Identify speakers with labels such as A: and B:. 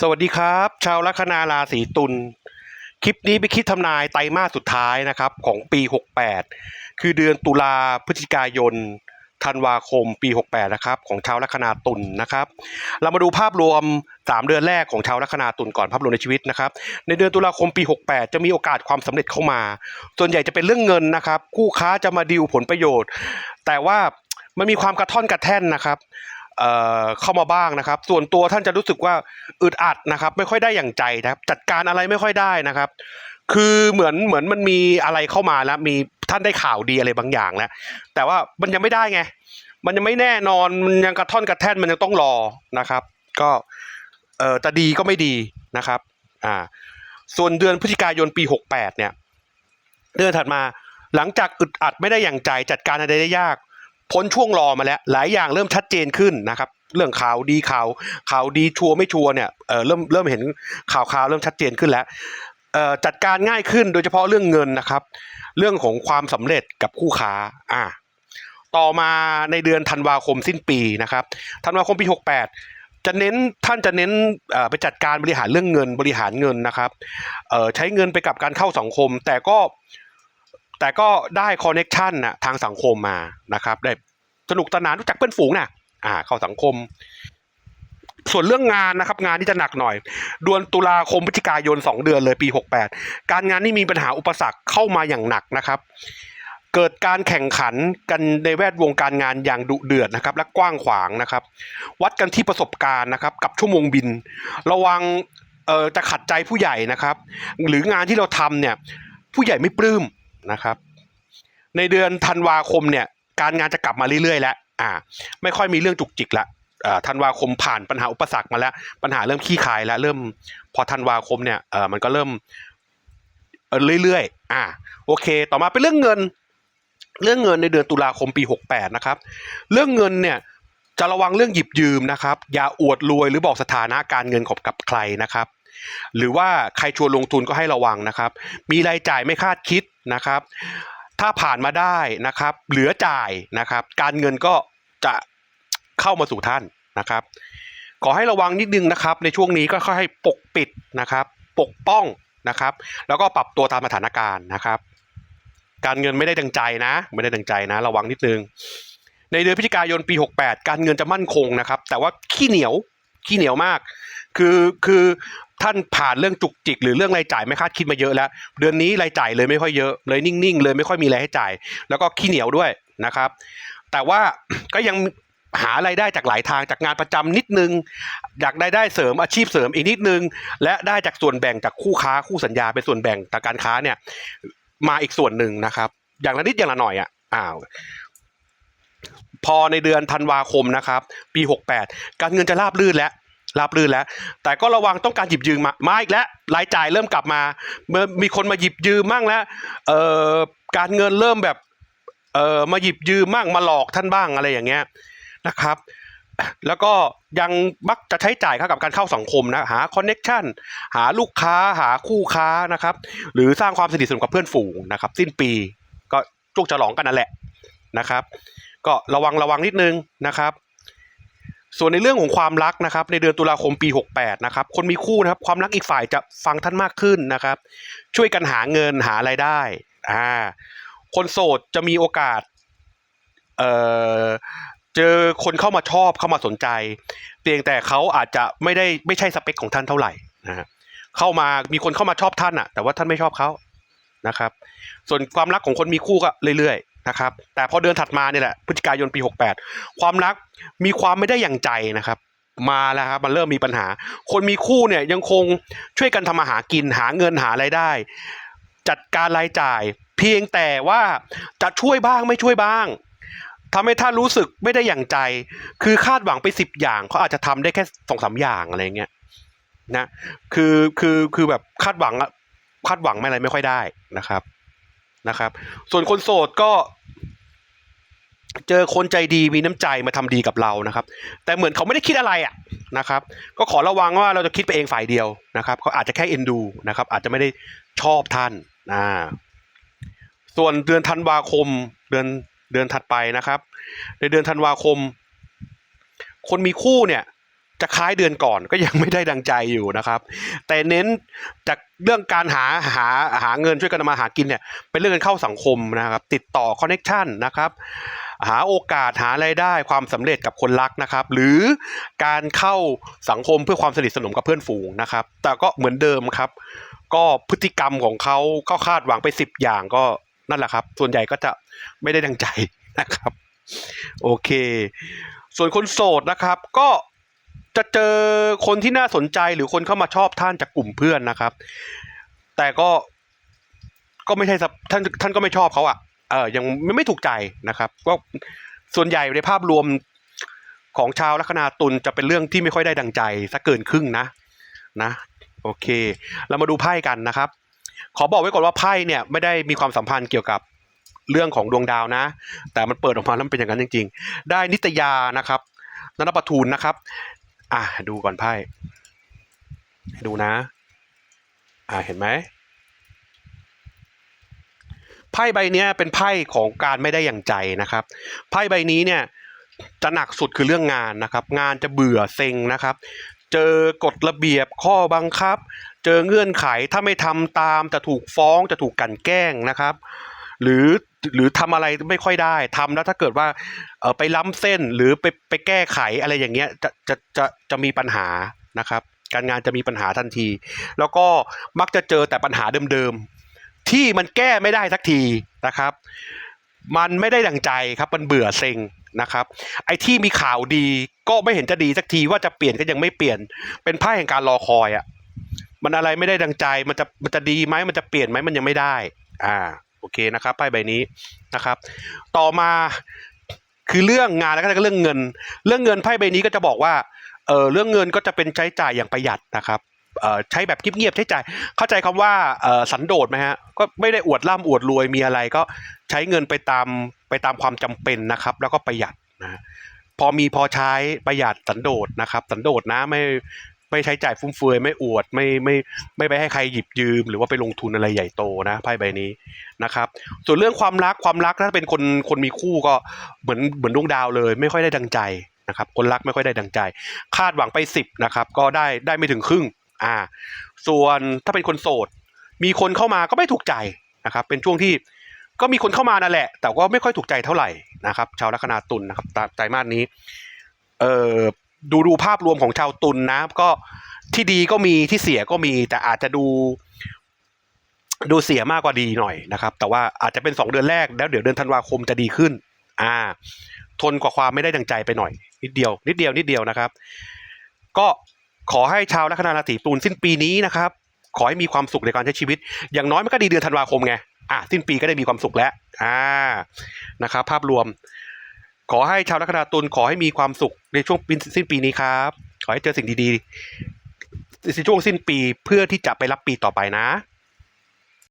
A: สวัสดีครับ ชาวลัคนาราศีตุลคลิปนี้ไปนคลิปทำนายไตรมาสสุดท้ายนะครับของปี 68 คือเดือนตุลาพฤศจิกายนธันวาคมปี 68 นะครับของชาวลัคนาตุลนะครับ เรามาดูภาพรวม 3 เดือนแรกของชาวลัคนาตุลก่อนภาพรวมในชีวิตนะครับ ในเดือนตุลาคมปี 68 จะมีโอกาสความสำเร็จเข้ามา ส่วนใหญ่จะเป็นเรื่องเงินนะครับคู่ค้าจะมาดีลผลประโยชน์ แต่ว่ามันมีความกระท่อนกระแท่นนะครับ เข้ามาบ้างนะครับ ส่วนตัวท่านจะรู้สึกว่าอึดอัดนะครับ ไม่ค่อยได้อย่างใจนะครับ จัดการอะไรไม่ค่อยได้นะครับ คือเหมือนเหมือนมันมีอะไรเข้ามาแล้ว มีท่านได้ข่าวดีอะไรบางอย่างแล้ว แต่ว่ามันยังไม่ได้ไง มันยังไม่แน่นอนมันยังกระท่อนกระแท่นมันยังต้องรอนะครับ ก็เอ่อจะดีก็ไม่ดีนะครับอ่าส่วนเดือนพฤศจิกายนปีหกแปดเนี่ย เดือนถัดมาหลังจากอึดอัดไม่ได้อย่างใจจัดการอะไรได้ยาก พ้นช่วงรอมาแล้ว หลายอย่างเริ่มชัดเจนขึ้นนะครับ เรื่องข่าวดีข่าวข่าวดีชัวไม่ชัวเนี่ยเออเริ่มเริ่มเห็นข่าวข่าวเริ่มชัดเจนขึ้นแล้วจัดการง่ายขึ้นโดยเฉพาะเรื่องเงินนะครับ เรื่องของความสำเร็จกับคู่ค้าอ่าต่อมาในเดือนธันวาคมสิ้นปีนะครับธันวาคมปี 68 จะเน้นท่านจะเน้นไปจัดการบริหารเรื่องเงินบริหารเงินนะครับเอ่อใช้เงินไปกับการเข้าสังคม แต่ก็ แต่ก็ได้คอนเน็ชันนะทางสังคมมานะครับ ได้สนุกสนานรู้จักเพื่อนฝูงนะอ่า เข้าสังคม ส่วนเรื่องงานนะครับ งานที่จะหนักหน่อยเดือนตุลาคมพฤศจิกายนสองเดือนเลยปี 68 การงานนี่มีปัญหาอุปสรรคเข้ามาอย่างหนักนะครับ เกิดการแข่งขันกันในแวดวงการงานอย่างดุเดือดนะครับ และกว้างขวางนะครับ วัดกันที่ประสบการณ์นะครับ กับชั่วโมงบิน ระวังเอ่อจะขัดใจผู้ใหญ่นะครับ หรืองานที่เราทำเนี่ย ผู้ใหญ่ไม่ปลื้ม นะครับ ในเดือนธันวาคมเนี่ย การงานจะกลับมาเรื่อยๆ แล้ว อ่า ไม่ค่อยมีเรื่องจุกจิกละธันวาคมผ่านปัญหาอุปสรรคมาแล้ว ปัญหาเริ่มขี้คายแล้วเริ่มพอธันวาคมเนี่ยเออมันก็เริ่มเออเรื่อยๆ อ่า โอเค ต่อมาเป็นเรื่องเงิน เรื่องเงินในเดือนตุลาคมปี 68 นะครับ เรื่องเงินเนี่ยจะระวังเรื่องหยิบยืมนะครับ อย่าอวดรวยหรือบอกสถานะการเงินของกับใครนะครับ หรือว่าใครชวนลงทุนก็ให้ระวังนะครับ มีรายจ่ายไม่คาดคิดนะครับ ถ้าผ่านมาได้นะครับ เหลือจ่ายนะครับ การเงินก็จะเข้ามาสู่ท่านนะครับ ขอให้ระวังนิดนึงนะครับ ในช่วงนี้ก็ค่อยปกปิดนะครับ ปกป้องนะครับ แล้วก็ปรับตัวตามสถานการณ์นะครับ การเงินไม่ได้ดังใจนะ ไม่ได้ดังใจนะ ระวังนิดนึง ในเดือนพฤศจิกายนปี 68 การเงินจะมั่นคงนะครับ แต่ว่าขี้เหนียวขี้เหนียวมาก คือคือ ท่านผ่านเรื่องจุกจิกหรือเรื่องรายจ่ายไม่คาดคิดมาเยอะแล้ว เดือนนี้รายจ่ายเลยไม่ค่อยเยอะเลยนิ่งๆ เลยไม่ค่อยมีอะไรให้จ่าย แล้วก็ขี้เหนียวด้วยนะครับ แต่ว่าก็ยังหาไรายได้จากหลายทางจากงานประจำนิดนึงอยากได้ได้เสริมอาชีพเสริมอีกนิดนึง และได้จากส่วนแบ่งจากคู่ค้าคู่สัญญาเป็นส่วนแบ่งจากการค้าเนี่ย มาอีกส่วนหนึ่งนะครับ อย่างละนิดอย่างละหน่อยอะอ้าวพอในเดือนธันวาคมนะครับ ปี 68 การเงินจะราบรื่นแล้ว ราบรื่นแล้ว แต่ก็ระวังต้องการหยิบยืมมามาอีกแล้วรายจ่ายเริ่มกลับมาเมื่อมีคนมาหยิบยืมมั่งแล้วเอ่อการเงินเริ่มแบบเอ่อมาหยิบยืมมั่งมาหลอกท่านบ้างอะไรอย่างเงี้ยนะครับ แล้วก็ยังมักจะใช้จ่ายเข้ากับการเข้าสังคมนะหาคอนเน็ชันหาลูกค้าหาคู่ค้านะครับ หรือสร้างความสนิทสนมกับเพื่อนฝูงนะครับ สิ้นปีก็จุกฉลองกันนั่นแหละนะครับ ก็ระวังระวังนิดนึงนะครับ ส่วนในเรื่องของความรักนะครับ ในเดือนตุลาคมปี 68 นะครับ คนมีคู่นะครับ ความรักอีกฝ่ายจะฟังท่านมากขึ้นนะครับ ช่วยกันหาเงินหาไรายได้อ่าคนโสดจะมีโอกาสเอ่อเจอคนเข้ามาชอบเข้ามาสนใจ เพียงแต่เขาอาจจะไม่ได้ไม่ใช่สเปคของท่านเท่าไหร่นะฮะเข้ามามีคนเข้ามาชอบท่านอะแต่ว่าท่านไม่ชอบเขานะครับ ส่วนความรักของคนมีคู่ก็เรื่อย นะครับ แต่พอเดือนถัดมาเนี่ยแหละพฤศจิกายนปี 68 ความรักมีความไม่ได้อย่างใจนะครับมาแล้วครับมันเริ่มมีปัญหา คนมีคู่เนี่ยยังคงช่วยกันทำมาหากินหาเงินหาไรายได้ จัดการรายจ่าย เพียงแต่ว่าจะช่วยบ้างไม่ช่วยบ้างทำให้ท่านรู้สึกไม่ได้อย่างใจ คือคาดหวังไปสิบอย่างเขาอาจจะทำได้แค่สองสามอย่างอะไรเงี้ยนะคือคือคือแบบคาดหวังคาดหวังไม่อะไรไม่ค่อยได้นะครับ นะครับ ส่วนคนโสดก็เจอคนใจดีมีน้ำใจมาทำดีกับเรานะครับ แต่เหมือนเขาไม่ได้คิดอะไรอะนะครับ ก็ขอระวังว่าเราจะคิดไปเองฝ่ายเดียวนะครับเขาอาจจะแค่เอ็นดูนะครับ อาจจะไม่ได้ชอบท่านอ่าส่วนเดือนธันวาคมเดือนเดือนถัดไปนะครับ ในเดือนธันวาคม คนมีคู่เนี่ย จะคล้ายเดือนก่อนก็ยังไม่ได้ดังใจอยู่นะครับ แต่เน้นจากเรื่องการหาหาหาเงินช่วยกันมาหากินเนี่ยเป็นเรื่องการเข้าสังคมนะครับ ติดต่อคอนเน็ชันนะครับหาโอกาสหาไรายได้ความสำเร็จกับคนรักนะครับ หรือการเข้าสังคมเพื่อความสนิทสนมกับเพื่อนฝูงนะครับ แต่ก็เหมือนเดิมครับ ก็พฤติกรรมของเขาก็คาดหวังไปสิบอย่างก็นั่นแหละครับ ส่วนใหญ่ก็จะไม่ได้ดังใจนะครับ โอเค ส่วนคนโสดนะครับ ก็ จะเจอคนที่น่าสนใจหรือคนเข้ามาชอบท่านจากกลุ่มเพื่อนนะครับ แต่ก็ก็ไม่ใช่ท่านท่านก็ไม่ชอบเขาอะ่ะเออยังไม่ไม่ถูกใจนะครับก็ส่วนใหญ่ในภาพรวมของชาวลัคนาตุลจะเป็นเรื่องที่ไม่ค่อยได้ดังใจสักเกินครึ่งนะนะโอเค เรามาดูไพ่กันนะครับ ขอบอกไว้ก่อนว่าไพ่เนี่ยไม่ได้มีความสัมพันธ์เกี่ยวกับเรื่องของดวงดาวนะ แต่มันเปิดออกมาแล้วมันเป็นอย่างนั้นจริง ๆ ได้นิตยานะครับนันปทูลนะครับ อะดูก่อนไพ่ดูนะ อ่าเห็นไหมไพ่ใบเนี้ยเป็นไพ่ของการไม่ได้อย่างใจนะครับ ไพ่ใบนี้เนี่ยจะหนักสุดคือเรื่องงานนะครับ งานจะเบื่อเซ็งนะครับ เจอกฎระเบียบข้อบังคับ เจอเงื่อนไขถ้าไม่ทำตามจะถูกฟ้องจะถูกกันแกล้งนะครับ หรือหรือทำอะไรไม่ค่อยได้ทำแล้วถ้าเกิดว่าเออไปล้ำเส้นหรือไปไปแก้ไขอะไรอย่างเงี้ยจะจะจะจะมีปัญหานะครับ การงานจะมีปัญหาทันที แล้วก็มักจะเจอแต่ปัญหาเดิมๆที่มันแก้ไม่ได้สักทีนะครับ มันไม่ได้ดังใจครับมันเบื่อเซ็งนะครับ ไอ้ที่มีข่าวดีก็ไม่เห็นจะดีสักทีว่าจะเปลี่ยนก็ยังไม่เปลี่ยน เป็นไพ่แห่งการรอคอยอะ่ะมันอะไรไม่ได้ดังใจมันจะมันจะดีไหมมันจะเปลี่ยนไหมมันยังไม่ได้ อ่า เคนะครับไพ่ใบนี้นะครับ ต่อมาคือเรื่องงานแล้วก็เรื่องเงิน เรื่องเงินไพ่ใบนี้ก็จะบอกว่าเออเรื่องเงินก็จะเป็นใช้จ่ายอย่างประหยัดนะครับเออใช้แบบเงียบๆใช้จ่าย เข้าใจคำว่าเออสันโดษไหมฮะ ก็ไม่ได้อวดร่ำอวดรวยมีอะไรก็ใช้เงินไปตามไปตามความจำเป็นนะครับ แล้วก็ประหยัดนะพอมีพอใช้ประหยัดสันโดษนะครับ สันโดษนะไม่ ไม่ใช้จ่ายฟุ่มเฟือยไม่อวดไม่ไม่ไม่ไปให้ใครหยิบยืม หรือว่าไปลงทุนอะไรใหญ่โตนะไพ่ใบนี้นะครับ ส่วนเรื่องความรักความรักถ้าเป็นคนคนมีคู่ก็เหมือนเหมือนดวงดาวเลย ไม่ค่อยได้ดังใจนะครับ คนรักไม่ค่อยได้ดังใจ คาดหวังไปสิบนะครับ ก็ได้ได้ไม่ถึงครึ่งอ่า ส่วนถ้าเป็นคนโสด มีคนเข้ามาก็ไม่ถูกใจนะครับ เป็นช่วงที่ก็มีคนเข้ามานั่นแหละ แต่ว่าไม่ค่อยถูกใจเท่าไหร่นะครับ ชาวลัคนาตุลนะครับตาไตรมาสนี้ เอ่อ ดูดูภาพรวมของชาวตุลนะ ก็ที่ดีก็มีที่เสียก็มี แต่อาจจะดู ดูเสียมากกว่าดีหน่อยนะครับ แต่ว่าอาจจะเป็นสองเดือนแรกแล้วเดี๋ยวเดือนธันวาคมจะดีขึ้น อ่า ทนกว่าความไม่ได้ดังใจไปหน่อย นิดเดียว นิดเดียวนิดเดียวนะครับ ก็ขอให้ชาวลัคนาราศีตุลสิ้นปีนี้นะครับ ขอให้มีความสุขในการใช้ชีวิต อย่างน้อยมันก็ดีเดือนธันวาคมไงอะสิ้นปีก็ได้มีความสุขแล้วอ่านะครับ ภาพรวม ขอให้ชาวลัคนาตุลขอให้มีความสุขในช่วงสิ้นปีนี้ครับ ขอให้เจอสิ่งดีๆในช่วงสิ้นปีเพื่อที่จะไปรับปีต่อไปนะ